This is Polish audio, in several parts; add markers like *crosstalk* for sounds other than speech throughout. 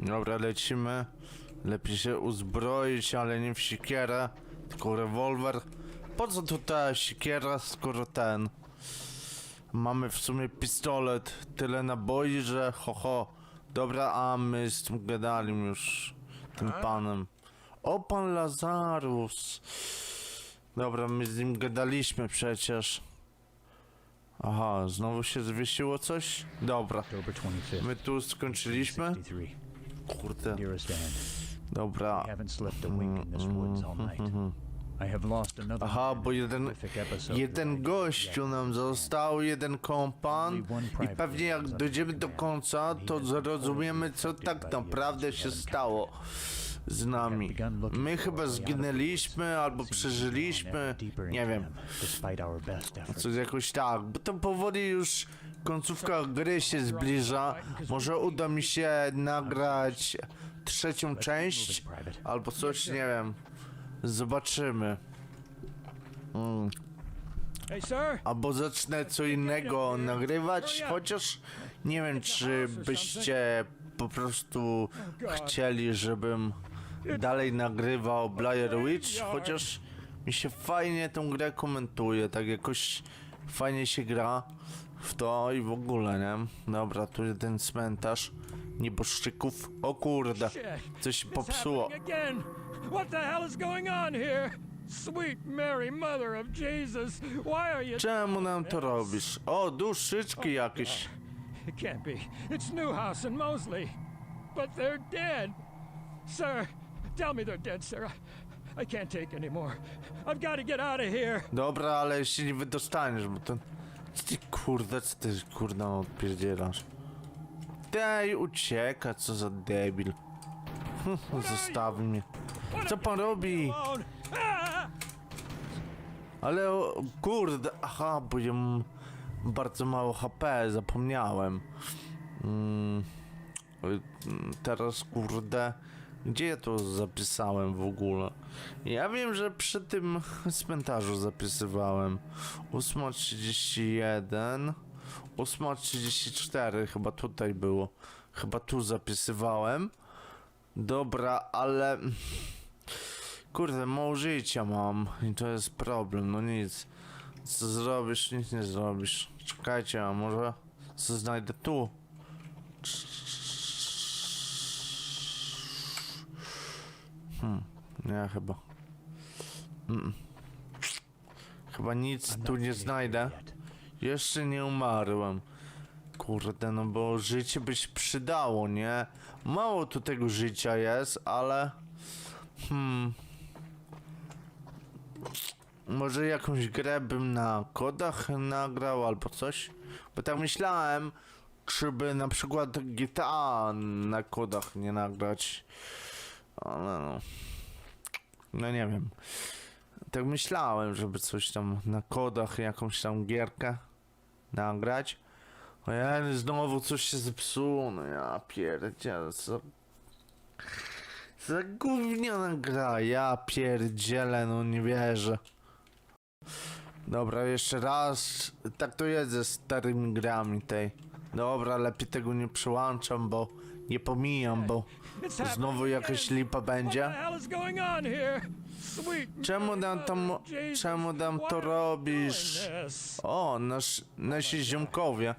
Dobra, lecimy. Lepiej się uzbroić, ale nie w siekierę, tylko rewolwer. Po co tu ta siekiera, skoro ten... Mamy w sumie pistolet, tyle naboi, że ho ho. Dobra, a my z tym gadali już, tym panem. O, pan Lazarus. Dobra, my z nim gadaliśmy przecież. Aha, znowu się zwiesiło coś? Dobra, October 25th, my tu skończyliśmy. 63. Kurde, dobra. Aha, bo jeden, jeden gościu nam został, jeden kompan i pewnie jak dojdziemy do końca, to zrozumiemy, co tak naprawdę się stało z nami. My chyba zginęliśmy albo przeżyliśmy, nie wiem. Coś jakoś tak, bo to powoli już końcówka gry się zbliża. Może uda mi się nagrać trzecią część albo coś, nie wiem. Zobaczymy. Mm. Albo zacznę co innego nagrywać, chociaż nie wiem, czy byście po prostu chcieli, żebym dalej nagrywał Blair Witch, chociaż mi się fajnie tą grę komentuje, tak jakoś fajnie się gra w to i w ogóle, nie? Dobra, tu jest ten cmentarz nieboszczyków. O kurde, coś się popsuło. Sweet Mary, Mother of Jesus, why are you? Czemu nam to robisz? O, duszyczki jakieś. It can't be. It's Newhouse and Mosley, but they're dead. Sir, tell me they're dead. I, can't take any more. I've got to get out of here. Dobra, ale się nie wydostaniesz, bo ten... Co ty kurde, co ty kurde odpierdzielasz? Daj, ucieka, co za debil. *laughs* Zostawi mnie. Co pan robi? Ale o, kurde, aha, bo ja mam bardzo mało HP, zapomniałem. Mm, y, teraz kurde, gdzie ja to zapisałem w ogóle? Ja wiem, że przy tym cmentarzu zapisywałem. 8.31, 8.34 chyba tutaj było. Chyba tu zapisywałem. Dobra, ale... Kurde, mało życia mam i to jest problem, no nic. Co zrobisz, nic nie zrobisz. Czekajcie, a może co znajdę tu? Hmm, nie chyba. Mm. Chyba nic tu nie znajdę. Jeszcze nie umarłem. Kurde, no bo życie by się przydało, nie? Mało tu tego życia jest, ale... Hmm... Może jakąś grę bym na kodach nagrał albo coś? Bo tak myślałem, czy by na przykład GTA na kodach nie nagrać. Ale no... No nie wiem. Tak myślałem, żeby coś tam na kodach, jakąś tam gierkę nagrać. O ja znowu coś się zepsuło, no ja pierdzielę, co... Za gówniana gra, ja pierdzielę, no nie wierzę. Dobra, jeszcze raz. Tak to jest ze starymi grami tej. Dobra, lepiej tego nie przyłączam, bo nie pomijam, bo znowu jakaś lipa będzie. Czemu nam to, czemu nam to robisz? O, nasz, nasi ziomkowie.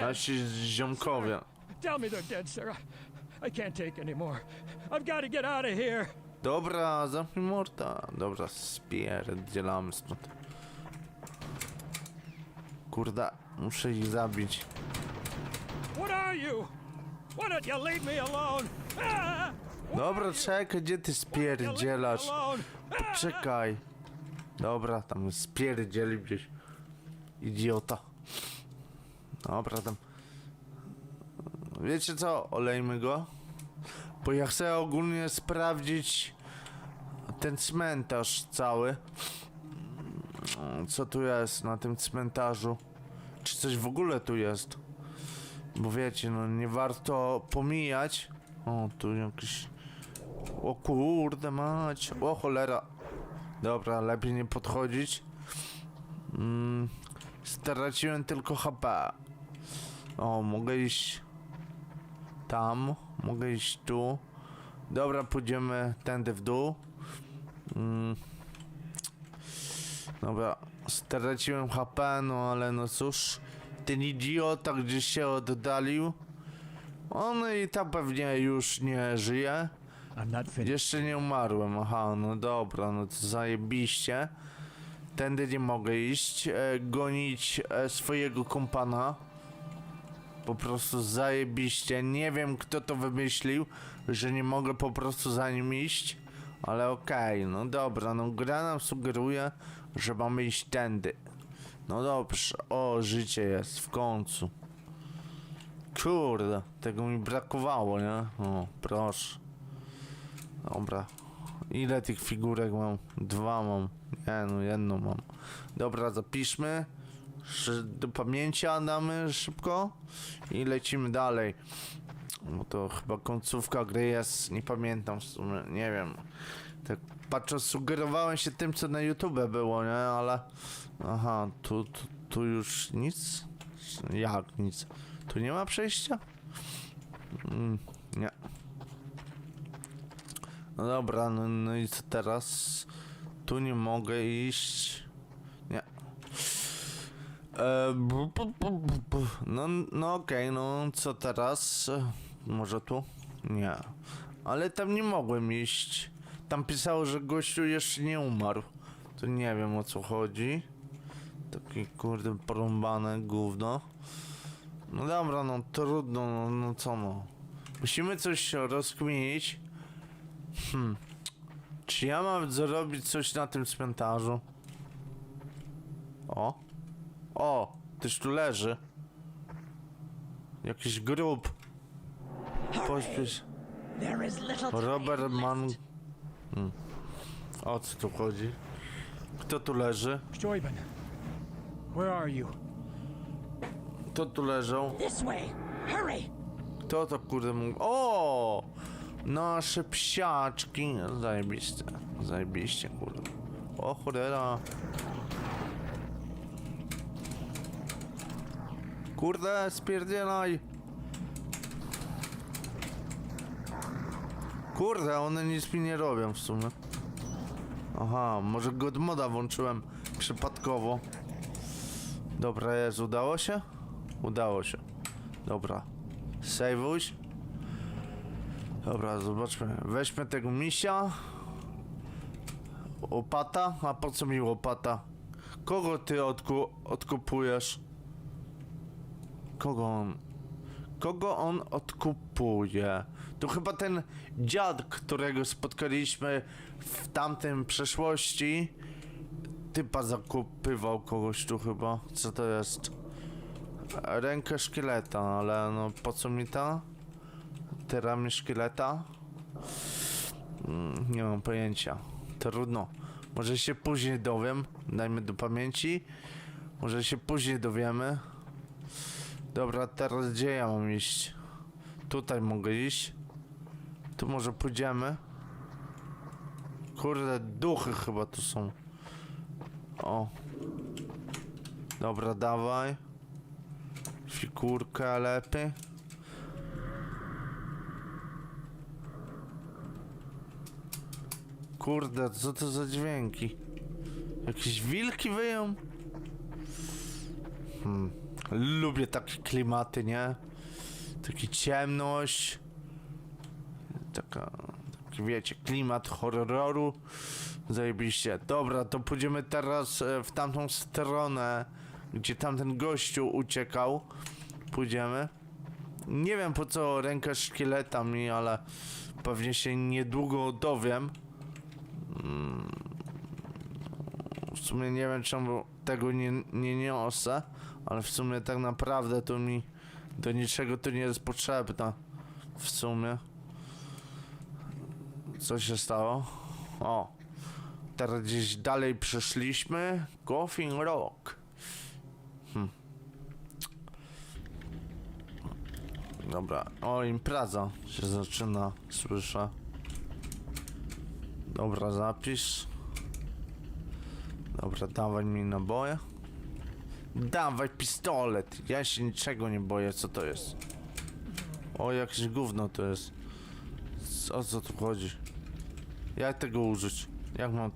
Nasi ziomkowie. Tell me they're dead, sir. I, can't take any more. I've got to get out of here. Dobra, zamknij morda. Dobra, spierdzielamy stąd. Kurda, muszę ich zabić. What are you? Why don't you leave me alone? Dobra, czekaj, gdzie ty spierdzielasz? Czekaj. Dobra, tam spierdzieli gdzieś. Idiota. Dobra, tam. Wiecie co? Olejmy go. Bo ja chcę ogólnie sprawdzić ten cmentarz cały. Co tu jest na tym cmentarzu? Czy coś w ogóle tu jest? Bo wiecie, no nie warto pomijać. O, tu jakiś... O kurde mać. O cholera. Dobra, lepiej nie podchodzić. Mm, straciłem tylko HP. O, mogę iść tam, mogę iść tu. Dobra, pójdziemy tędy w dół. Mm. Dobra, straciłem HP, no ale no cóż. Ten idiota gdzieś się oddalił. On i tak pewnie już nie żyje. Jeszcze nie umarłem, aha, no dobra, no to zajebiście. Tędy nie mogę iść, e, gonić e, swojego kompana. Po prostu zajebiście. Nie wiem kto to wymyślił, że nie mogę po prostu za nim iść. Ale okej, no dobra, no gra nam sugeruje, że mamy iść tędy. No dobrze, o życie jest w końcu. Kurde, tego mi brakowało, nie? O, proszę. Dobra. Ile tych figurek mam? Dwa mam. Nie no, jedną mam. Dobra, zapiszmy. Do pamięcia damy szybko. I lecimy dalej. Bo to chyba końcówka gry jest, nie pamiętam w sumie, nie wiem. Tak patrząc, sugerowałem się tym, co na YouTube było, nie? Ale... Aha, tu, tu, tu już nic? Jak nic? Tu nie ma przejścia? Mm, nie. No dobra, no, no i co teraz? Tu nie mogę iść. Nie. E, bu, bu, bu, bu, bu. No, no okej, no co teraz? Może tu? Nie. Ale tam nie mogłem iść. Tam pisało, że gościu jeszcze nie umarł. To nie wiem o co chodzi. Takie kurde porąbane gówno. No dobra, no trudno, no, no co no. Musimy coś rozkminić. Hmm. Czy ja mam zrobić coś na tym cmentarzu? O. O, tyś tu leży. Jakiś grób. Pośpiesz. Robert. Mann. Hmm. O co tu chodzi? Kto tu leży? Steuben, where are you? Kto tu leżał? This way. Hurry. Kto to kurde mógł? O! Nasze psiaczki. Zajebiście. Zajebiście kurde. O cholera. Kurde, spierdzielaj. Kurde, one nic mi nie robią w sumie. Aha, może godmoda włączyłem przypadkowo. Dobra, jest, udało się? Udało się. Dobra. Save'uś. Dobra, zobaczmy. Weźmy tego misia. Łopata? A po co mi łopata? Kogo ty odku odkupujesz? Kogo on? Kogo on odkupuje? To chyba ten dziad, którego spotkaliśmy w tamtym przeszłości. Typa zakupywał kogoś tu chyba. Co to jest? Rękę szkieleta, ale no po co mi ta? Te ramię szkieleta? Mm, nie mam pojęcia. Trudno. Może się później dowiem. Dajmy do pamięci. Może się później dowiemy. Dobra, teraz gdzie ja mam iść? Tutaj mogę iść. Tu może pójdziemy. Kurde, duchy chyba tu są. O. Dobra, dawaj. Figurkę lepiej. Kurde, co to za dźwięki? Jakieś wilki wyją? Hmm. Lubię takie klimaty, nie? Taki ciemność. Taka, taki wiecie, klimat horroru. Zajebiście. Dobra, to pójdziemy teraz e, w tamtą stronę, gdzie tamten gościu uciekał. Pójdziemy. Nie wiem po co ręka szkieleta mi, ale pewnie się niedługo dowiem. Mm. W sumie nie wiem czemu tego nie, nie niosę, ale w sumie tak naprawdę to mi do niczego to nie jest potrzebne. W sumie. Co się stało? O. Teraz gdzieś dalej przeszliśmy. Coffin Rock. Hmm. Dobra. O, impreza się zaczyna, słyszę. Dobra, zapisz. Dobra, dawaj mi naboje. Dawaj pistolet. Ja się niczego nie boję, co to jest. O, jakieś gówno to jest. O co tu chodzi? Jak tego użyć? Jak mam.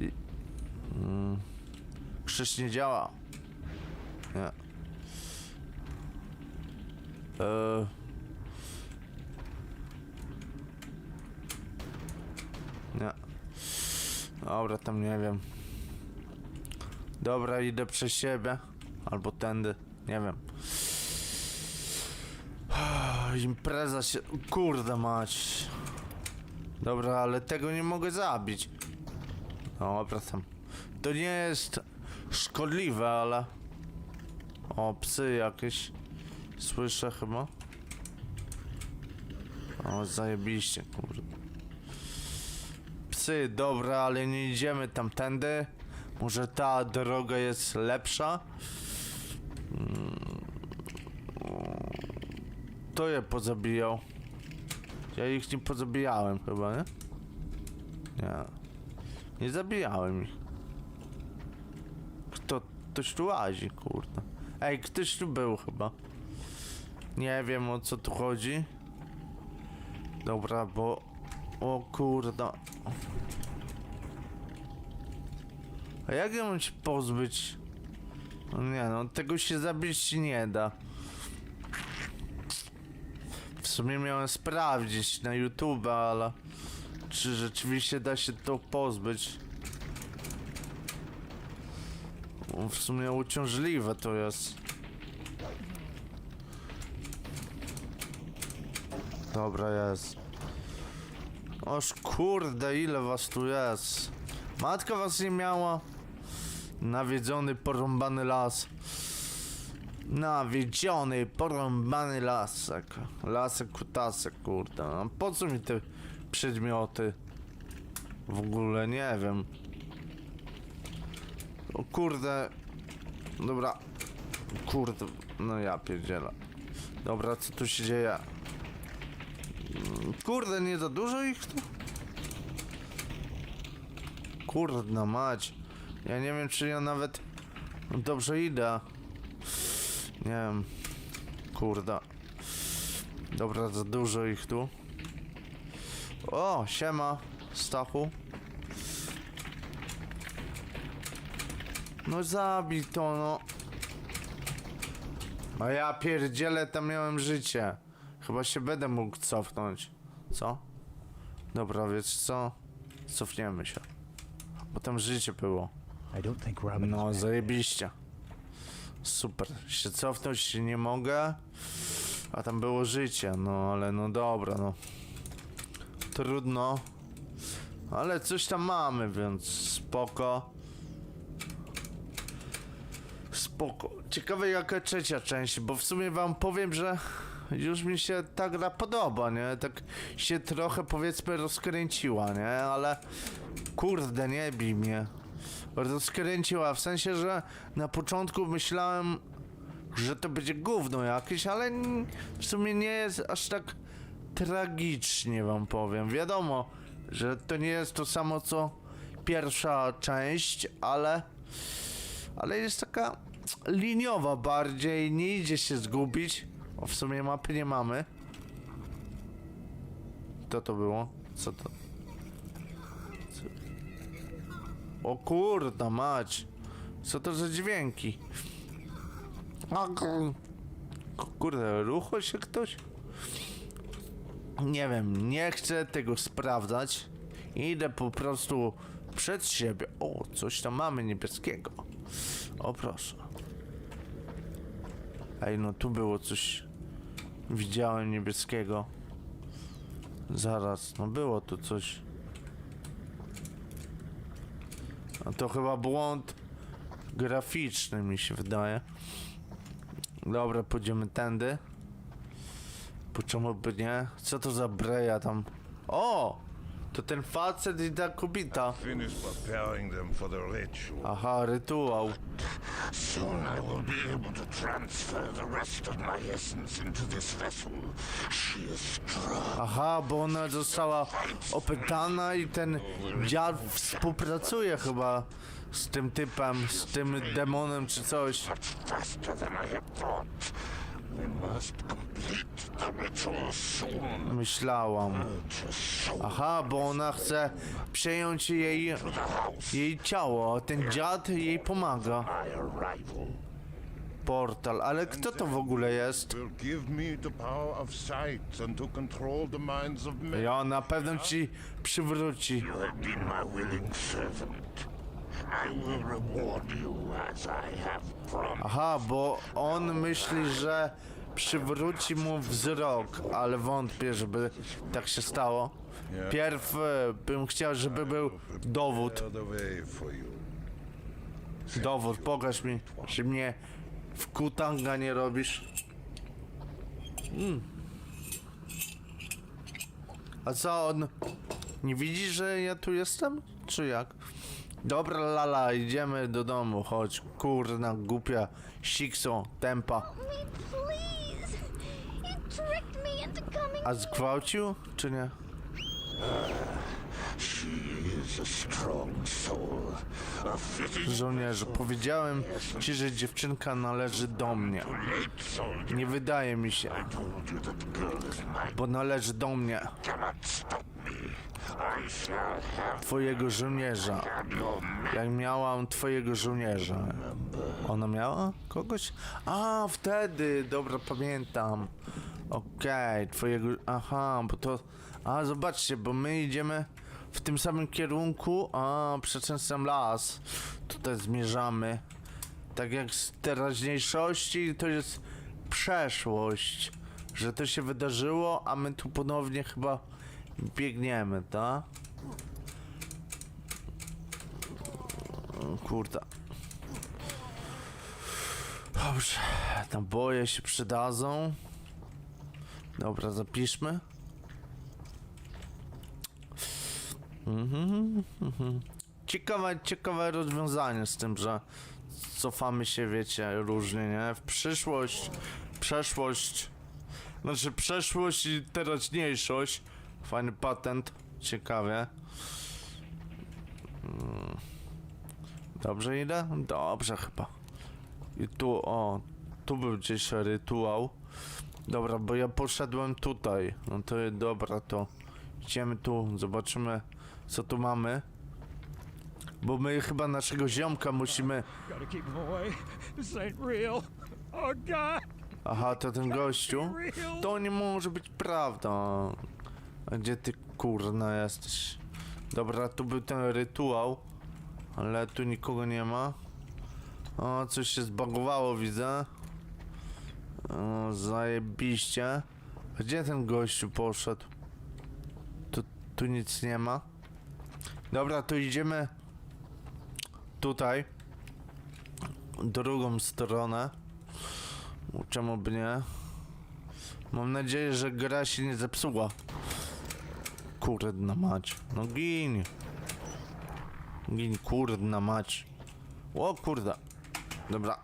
I- Mm. Krzyż nie działa. Nie. Eee. Nie. Dobra, tam nie wiem. Dobra, idę przez siebie. Albo tędy. Nie wiem. Impreza się... Kurde mać. Dobra, ale tego nie mogę zabić. Dobra, tam. To nie jest szkodliwe, ale... O, psy jakieś. Słyszę chyba. O, zajebiście, kurde. Psy, dobra, ale nie idziemy tamtędy. Może ta droga jest lepsza? Mm. To je pozabijał. Ja ich nie pozabijałem chyba, nie? Nie. Nie zabijałem ich. Kto, ktoś tu łazi, kurde. Ej, ktoś tu był chyba. Nie wiem o co tu chodzi. Dobra, bo... O kurde. A jak ja mam się pozbyć? No nie no, tego się zabić nie da. Sumie miałem sprawdzić na YouTube, ale... Czy rzeczywiście da się to pozbyć? W sumie uciążliwe to jest. Dobra, jest. Oż kurde, ile was tu jest. Matka was nie miała. Nawiedzony, porąbany las. Nawiedziony, porąbany lasek. Lasek kutasek, kurde. No, po co mi te przedmioty? W ogóle nie wiem. O kurde. Dobra. Kurde. No ja pierdzielę. Dobra, co tu się dzieje? Kurde, nie za dużo ich tu? Kurde mać. Ja nie wiem, czy ja nawet dobrze idę. Nie wiem. Kurde. Dobra, za dużo ich tu. O, siema, Stachu. No zabij to, no. A ja pierdzielę, tam miałem życie. Chyba się będę mógł cofnąć. Co? Dobra, wiesz co? Cofniemy się. Bo tam życie było. No, zajebiście. Super. Się cofnąć się nie mogę. A tam było życie, no ale no dobra, no. Trudno. Ale coś tam mamy, więc spoko. Spoko. Ciekawe jaka trzecia część, bo w sumie wam powiem, że już mi się ta gra podoba, nie? Tak się trochę powiedzmy rozkręciła, nie? Ale kurde, nie bij mnie. Rozkręciła, w sensie, że na początku myślałem, że to będzie gówno jakieś, ale w sumie nie jest aż tak tragicznie wam powiem. Wiadomo, że to nie jest to samo co pierwsza część, ale ale jest taka liniowa bardziej, nie idzie się zgubić. O, w sumie mapy nie mamy. Co to było? Co to? O kurda mać. Co to za dźwięki? Kurde, rucho się ktoś? Nie wiem, nie chcę tego sprawdzać. Idę po prostu przed siebie. O, coś tam mamy niebieskiego. O, proszę. Ej, no tu było coś. Widziałem niebieskiego. Zaraz, no było tu coś. A to chyba błąd graficzny mi się wydaje. Dobra, pójdziemy tędy. Po czemu by nie? Co to za breja tam? O! To ten facet i ta kobieta. Finished preparing them for the ritual. Aha, rytuał. Soon I will be able to transfer the rest of my essence into this vessel. She is strong. Aha, bo ona została opętana i ten dziad współpracuje chyba z tym typem, z tym demonem czy coś. Much faster than I had thought. Myślałam. Aha, bo ona chce przejąć jej, jej ciało, a ten dziad jej pomaga. Portal, ale kto to w ogóle jest? Ja na pewno ci przywróci. You have been my willing servant. I will reward you as I have promised. Aha, bo on myśli, że przywróci mu wzrok, ale wątpię, żeby tak się stało. Pierw e, bym chciał, żeby był dowód. Dowód, pokaż mi, że mnie w kutanga nie robisz. Mm. A co on? Nie widzi, że ja tu jestem? Czy jak? Dobra, lala, idziemy do domu, chodź. Kurna, głupia, sikso, tempa. A zgwałcił, czy nie? Żołnierzu, powiedziałem ci, że dziewczynka należy do mnie. Nie wydaje mi się, bo należy do mnie, twojego żołnierza. Jak miałam twojego żołnierza. Ona miała kogoś? A, wtedy, dobra, pamiętam. Okej, twojego. Aha, bo to. A, zobaczcie, bo my idziemy w tym samym kierunku. A, sam las. Tutaj zmierzamy. Tak jak z teraźniejszości, to jest przeszłość. Że to się wydarzyło, a my tu ponownie chyba biegniemy, tak? Kurde. Dobrze, naboje się przydadzą. Dobra, zapiszmy. Ciekawe, ciekawe rozwiązanie z tym, że cofamy się, wiecie, różnie, nie? W przyszłość, przeszłość, znaczy przeszłość i teraźniejszość. Fajny patent, ciekawie. Dobrze idę? Dobrze chyba. I tu, o, tu był gdzieś rytuał. Dobra, bo ja poszedłem tutaj. No to dobra, to idziemy tu, zobaczymy co tu mamy. Bo my chyba naszego ziomka musimy... Oh. Aha, to ten gościu? To nie może być prawda. Gdzie ty kurna jesteś? Dobra, tu był ten rytuał. Ale tu nikogo nie ma. O, coś się zbagowało, widzę. O, zajebiście. Gdzie ten gościu poszedł? Tu, tu nic nie ma. Dobra, to idziemy tutaj. Drugą stronę. Czemu by nie? Mam nadzieję, że gra się nie zepsuła. Kurdna mać. No gin. Gin, kurdna mać. O kurde. Dobra.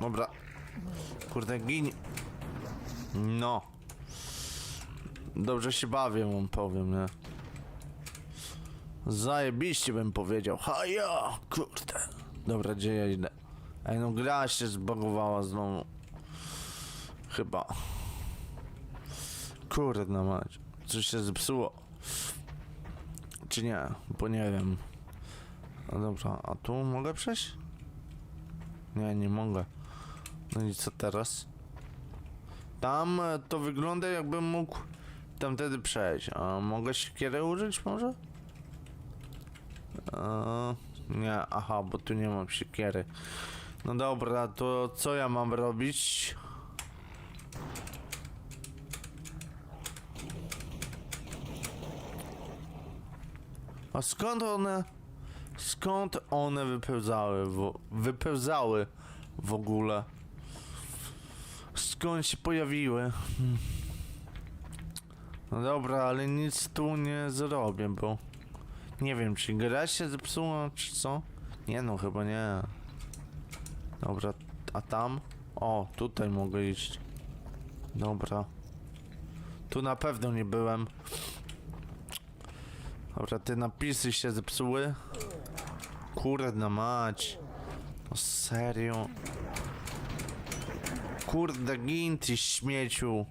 Dobra. Kurde, gin. No. Dobrze się bawię, wam powiem, nie? Zajebiście bym powiedział. Haja, kurde. Dobra, gdzie ja idę? Ej, no gra się zbagowała znowu. Chyba. Kurde mać. Coś się zepsuło. Czy nie? Bo nie wiem. No dobra, a tu mogę przejść? Nie, nie mogę. No i co teraz? Tam to wygląda jakbym mógł tamtędy przejść. A mogę siekierę użyć może? Eee, nie, aha, bo tu nie mam siekiery. No dobra, to co ja mam robić? A skąd one... Skąd one wypełzały? Wypełzały w ogóle? Skąd się pojawiły? Hmm. No dobra, ale nic tu nie zrobię, bo... Nie wiem, czy gra się zepsuła, czy co? Nie no, chyba nie. Dobra, a tam? O, tutaj mogę iść. Dobra. Tu na pewno nie byłem. Dobra, te napisy się zepsuły. kurde mać. No serio. Kurde, gin śmieciu.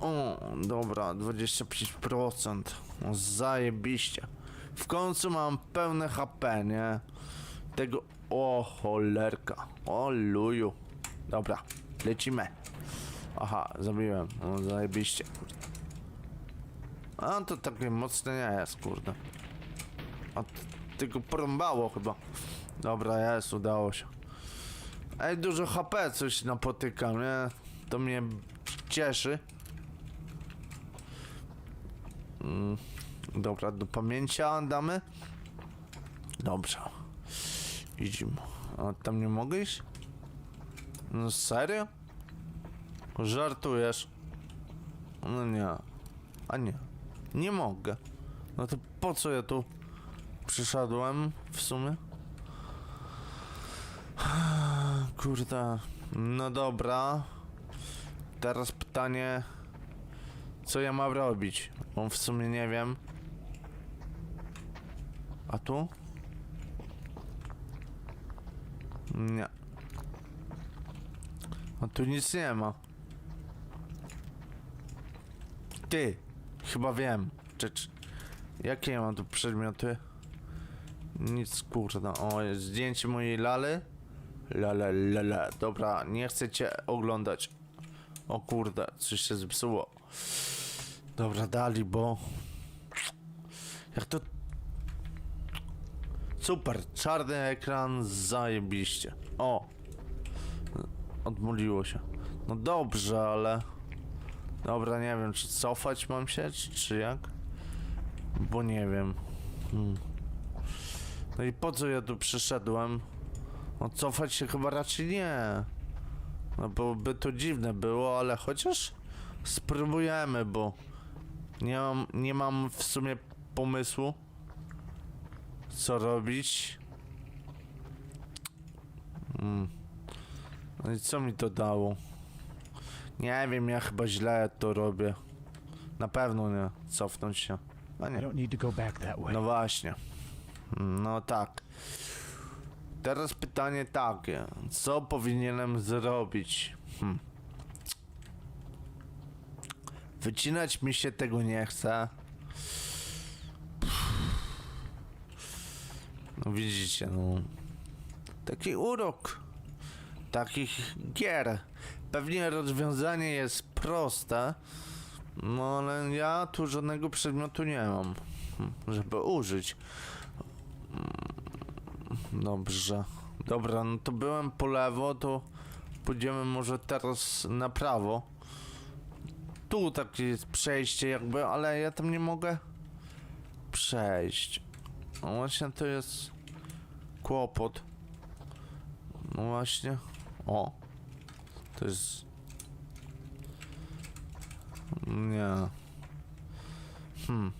O, dobra, 25%. No zajebiście. W końcu mam pełne HP, nie? Tego... O, cholerka. O, luju. Dobra, lecimy. Aha, zabiłem. No, zajebiście, kurde. A to takie mocne nie jest, kurde. A tylko porąbało chyba. Dobra, jest, udało się. Ej, dużo HP coś napotykam, nie? To mnie cieszy. Mm, dobra, do pamięcia damy. Dobrze. Idziemy. A tam nie mogę iść? No serio? Żartujesz? No nie. A nie. Nie mogę. No to po co ja tu przyszedłem w sumie? *sighs* Kurde. No dobra. Teraz pytanie. Co ja mam robić? Bo w sumie nie wiem. A tu? Nie. A tu nic nie ma. Ty! Chyba wiem. Czy, czy, jakie ja mam tu przedmioty? Nic kurde. O, jest zdjęcie mojej lale. Lale, lale. Dobra, nie chcę cię oglądać. O kurde, coś się zepsuło. Dobra, dali, bo... Jak to... Super, czarny ekran, zajebiście. O! Odmuliło się. No dobrze, ale... Dobra, nie wiem, czy cofać mam się, czy, czy jak? Bo nie wiem. Hmm. No i po co ja tu przyszedłem? No cofać się chyba raczej nie. No bo by to dziwne było, ale chociaż spróbujemy, bo nie mam, nie mam w sumie pomysłu co robić. Hmm. No i co mi to dało? Nie wiem, ja chyba źle to robię. Na pewno nie. Cofnąć się. I nie. don't need to go back that way. No właśnie. No tak. Teraz pytanie takie. Co powinienem zrobić? Hm. Wycinać mi się tego nie chce. No widzicie, no. Taki urok takich gier. Pewnie rozwiązanie jest proste, no ale ja tu żadnego przedmiotu nie mam, żeby użyć. Dobrze. Dobra, no to byłem po lewo, to pójdziemy może teraz na prawo. Tu takie jest przejście jakby, ale ja tam nie mogę przejść. No właśnie to jest kłopot. No właśnie. O. To jest... Nie. Hmm.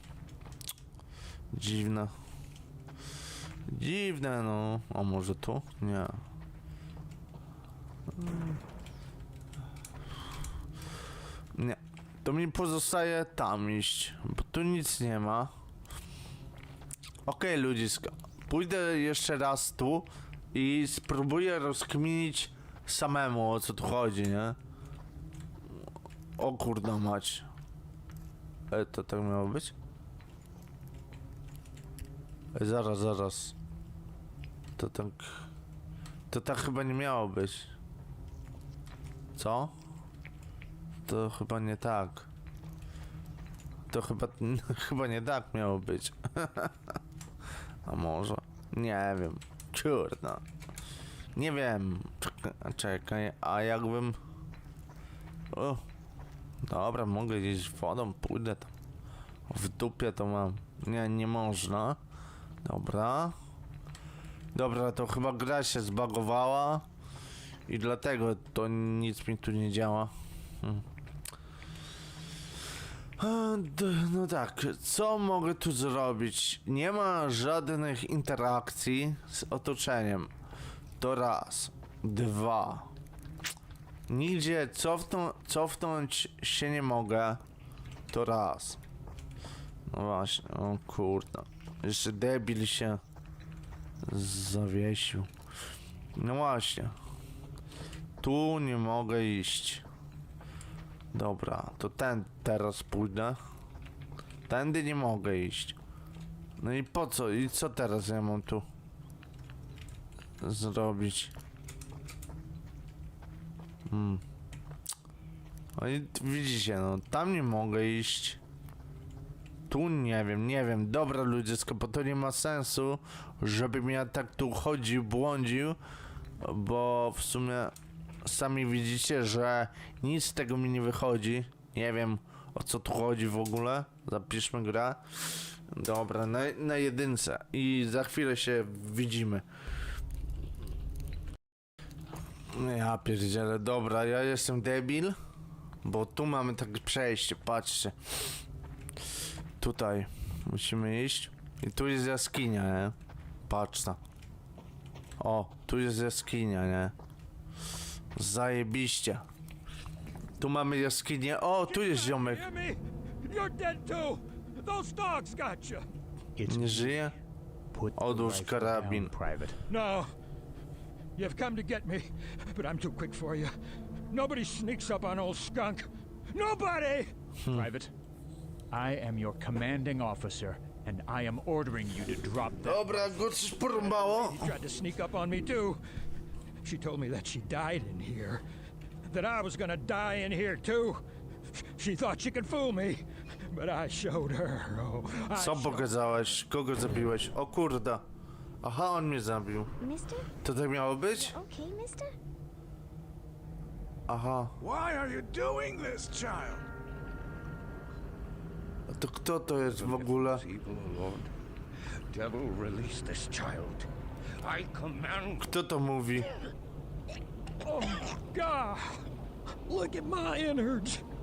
Dziwne. Dziwne, no. A może tu? Nie. Nie. To mi pozostaje tam iść, bo tu nic nie ma. Okej, ludziska. Pójdę jeszcze raz tu i spróbuję rozkminić samemu o co tu chodzi, nie? O kurna mać. E, to tak miało być? E, zaraz, zaraz. To tak... To tak chyba nie miało być. Co? To chyba nie tak. To chyba, *laughs* chyba nie tak miało być. *laughs* A może? Nie wiem. Kurna. Nie wiem. Czekaj, a jakbym... O. Dobra, mogę iść wodą, pójdę tam. W dupie to mam. Nie, nie można. Dobra. Dobra, to chyba gra się zbagowała. I dlatego to nic mi tu nie działa. Hmm. No tak, co mogę tu zrobić? Nie ma żadnych interakcji z otoczeniem. To raz. Dwa. Nigdzie cofną, cofnąć się nie mogę. To raz. No właśnie, o kurde. Jeszcze debil się Zawiesił. No właśnie. Tu nie mogę iść. Dobra, to ten teraz pójdę. Tędy nie mogę iść. No i po co? I co teraz ja mam tu zrobić? Hmm. No i widzicie, no tam nie mogę iść. Tu nie wiem, nie wiem. Dobra ludzisko, bo to nie ma sensu, żebym ja tak tu chodził, błądził, bo w sumie sami widzicie, że nic z tego mi nie wychodzi. Nie wiem o co tu chodzi w ogóle. Zapiszmy grę. Dobra, na, na jedynce i za chwilę się widzimy. Ja pierdzielę, dobra, ja jestem debil, bo tu mamy tak przejście, patrzcie. Tutaj musimy iść i tu jest jaskinia, nie? Patrz na. O, tu jest jaskinia, nie? Zajebiście. Tu mamy jaskinię. O, tu jest ziomek. Nie żyje? Odłóż karabin. No. You've come to get me, but I'm too quick for you. Nobody sneaks up on old skunk. Nobody! Hmm. Private, I am your commanding officer, and I am ordering you to drop that. Dobra, go coś porąbało. He tried to sneak up on me too. She told me that she died in here. That I was gonna die in here too. She thought she could fool me, but I showed her. Oh, I Co pokazałeś? Kogo zabiłeś? O kurde. Aha, on mnie zabił. Mister? To tak miało być? Okay, mister? Aha. Why are you doing this, child? A to kto to jest w ogóle? Evil Lord. Devil, release this child. I command Kto to mówi? Oh, God! Look at my innards.